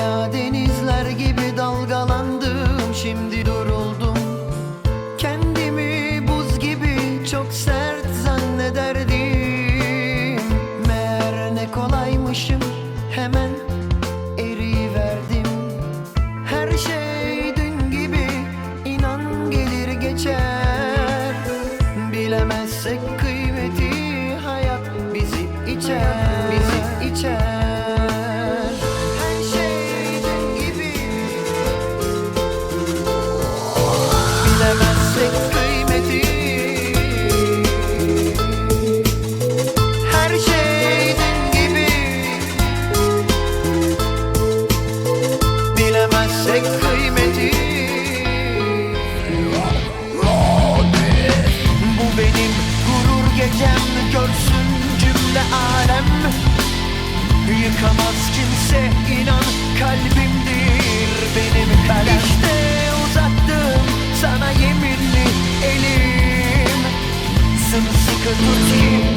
dünya denizler gibi dalgalandım Şimdi duruldum. Kendimi buz gibi çok sert zannederdim. Meğer ne kolaymışım hemen eriverdim. Her şey dün gibi inan gelir geçer. Bilemezsek kıymeti hayat bizi içer Bizi içer. senle alem. Yıkamaz kimse inan kalbimdir benim kalem. İşte uzattım sana yeminli elim. Sımsıkı tut ki